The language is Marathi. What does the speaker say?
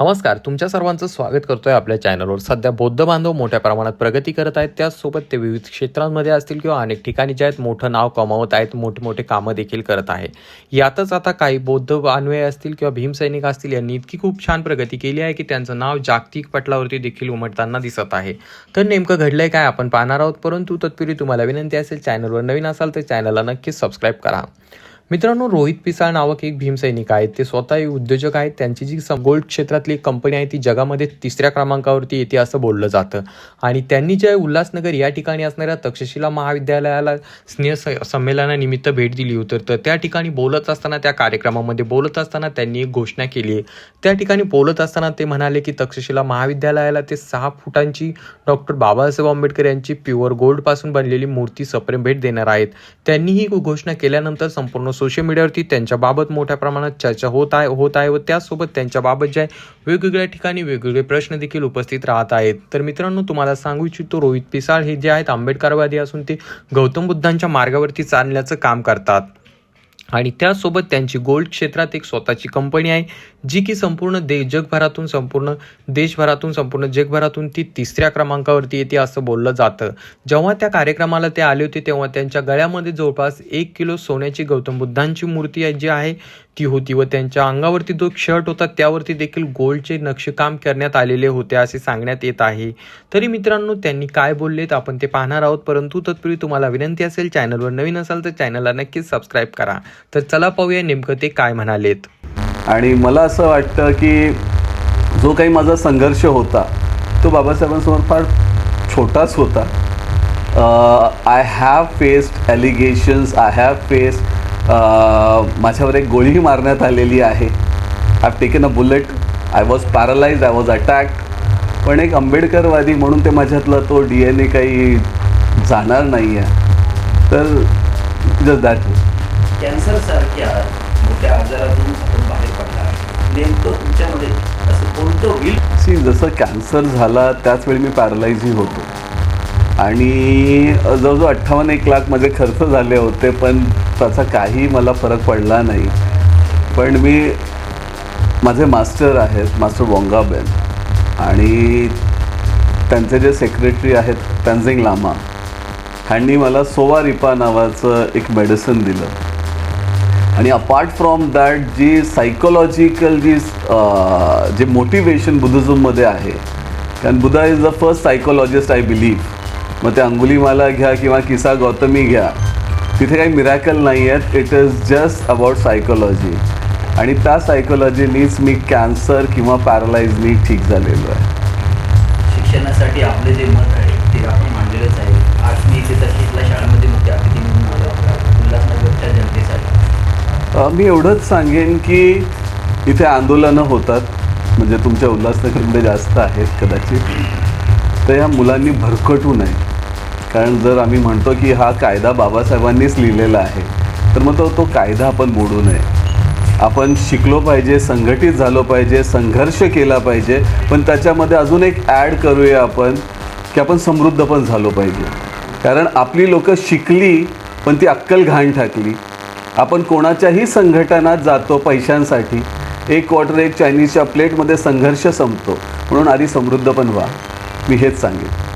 नमस्कार तुमच्या सर्वांचं स्वागत करतोय आपल्या चॅनलवर. सध्या बौद्ध बांधव मोठ्या प्रमाणात प्रगती करत आहेत. त्याचसोबत ते विविध क्षेत्रांमध्ये असतील किंवा अनेक ठिकाणी जे आहेत मोठं नाव कमावत आहेत मोठे मोठे कामं देखील करत आहे. यातच आता काही बौद्ध अन्वय असतील किंवा भीमसैनिक असतील यांनी इतकी खूप छान प्रगती केली आहे की त्यांचं नाव जागतिक पटलावरती देखील उमटताना दिसत आहे. तर नेमकं घडलंय काय आपण पाहणार आहोत. परंतु तत्पूर्वी तुम्हाला विनंती असेल चॅनलवर नवीन असाल तर चॅनलला नक्कीच सबस्क्राईब करा. मित्रांनो रोहित पिसाळ नावक एक भीमसैनिक आहेत. ते स्वतः उद्योजक आहेत. त्यांची जी गोल्ड क्षेत्रातली कंपनी आहे ती जगामध्ये तिसऱ्या क्रमांकावरती येते असं बोललं जातं. आणि त्यांनी जे उल्हासनगर या ठिकाणी असणाऱ्या तक्षशिला महाविद्यालयाला स्नेह स- संमेलनानिमित्त भेट दिली होती. तर त्या ठिकाणी बोलत असताना त्या कार्यक्रमामध्ये बोलत असताना त्यांनी एक घोषणा केली आहे. त्या ठिकाणी बोलत असताना ते म्हणाले की तक्षशिला महाविद्यालयाला ते सहा फुटांची डॉक्टर बाबासाहेब आंबेडकर यांची प्युअर गोल्डपासून बनलेली मूर्ती सप्रेम भेट देणार आहेत. त्यांनी ही घोषणा केल्यानंतर संपूर्ण सोशल मीडियावरती त्यांच्याबाबत मोठ्या प्रमाणात चर्चा होत आहे होत आहे व त्याचसोबत त्यांच्याबाबत जे आहे वेगवेगळ्या ठिकाणी वेगवेगळे प्रश्न देखील उपस्थित राहत आहेत. तर मित्रांनो तुम्हाला सांगू इच्छितो रोहित पिसाळ हे जे आहेत आंबेडकरवादी असून ते गौतम बुद्धांच्या मार्गावरती चालण्याचं काम करतात. आणि त्यासोबत त्यांची गोल्ड क्षेत्रात एक स्वतःची कंपनी आहे जी की संपूर्ण दे जगभरातून संपूर्ण देशभरातून संपूर्ण जगभरातून ती तिसऱ्या क्रमांकावरती येते असं बोललं जातं. जेव्हा त्या कार्यक्रमाला ते आले होते तेव्हा त्यांच्या गळ्यामध्ये जवळपास एक किलो सोन्याची गौतम बुद्धांची मूर्ती आहे जी आहे ती होती व त्यांच्या अंगावरती जो शर्ट होता त्यावरती देखील गोल्डचे नक्षीकाम करण्यात आलेले होते असे सांगण्यात येत आहे. तरी मित्रांनो त्यांनी काय बोललेत आपण ते पाहणार आहोत. परंतु तत्पूर्वी तुम्हाला विनंती असेल चॅनलवर नवीन असाल तर चॅनलला नक्कीच सबस्क्राईब करा. तर चला पाहूया नेमकं ते काय म्हणालेत. आणि मला असं वाटतं की जो काही माझा संघर्ष होता तो बाबासाहेबांसमोर फार छोटाच होता. I have faced allegations I have faced माझ्यावर एक गोळीही मारण्यात आलेली आहे. I taken a bullet I was paralyse I was attacked पण एक आंबेडकरवादी म्हणून ते माझ्यातला तो डी एन ए काही जाणार नाही आहे तर जस्ट दॅट कॅन्सर सारख्या मोठ्या आजारातून आपण बाहेर पडला नेमकं तुमच्यामध्ये असं कोणतं होईल? सी जसं कॅन्सर झाला त्याच वेळी मी पॅरलाईजही होतो. आणि जवळजवळ अठ्ठावन्न एक लाख माझे खर्च झाले होते पण त्याचा काही मला फरक पडला नाही. पण मी माझे मास्टर आहेत मास्टर वोंगाबेन आणि त्यांचे जे सेक्रेटरी आहेत तंझिंग लामा ह्यांनी मला सोवा रिपा नावाचं एक मेडिसिन दिलं. आणि अपार्ट फ्रॉम दॅट जी सायकोलॉजिकल जी जे मोटिवेशन बुद्धिझममध्ये आहे कारण Buddha is the first psychologist I believe मग ते अंगुलीमाला घ्या किंवा किसा गौतमी घ्या. तिथे काही मिरॅकल नाही आहेत it is just about psychology आणि त्या सायकोलॉजीनीच मी कॅन्सर किंवा पॅरालाइजनी ठीक झालेलो आहे. शिक्षणासाठी आपले जे मत आहे ते आपण मांडलेलंच आहे. आज मी इथे तशीतल्या शाळेमध्ये मुख्य अतिथी म्हणून आलो उल्हासनगरच्या जनतेसाठी. मी एवढंच सांगेन की इथे आंदोलनं होतात. म्हणजे तुमच्या उल्हासनगरमध्ये जास्त आहेत कदाचित. तर या मुलांनी भरकटू नये. कारण जर आम्ही म्हणतो की हा कायदा बाबासाहेबांनीच लिहिलेला आहे तर मग तो तो कायदा आपण मोडू नये. आपण शिकलो पाहिजे संघटित झालो पाहिजे संघर्ष केला पाहिजे पण त्याच्यामध्ये अजून एक ॲड करूया आपण की आपण समृद्ध पण झालो पाहिजे. कारण आपली लोकं शिकली पण ती अक्कल घाण टाकली आपण कोणाच्याही संघटनात जातो पैशांसाठी एक क्वार्टर एक चायनीजच्या प्लेटमध्ये संघर्ष संपतो. म्हणून आधी समृद्ध पण व्हा. मी हेच सांगेन.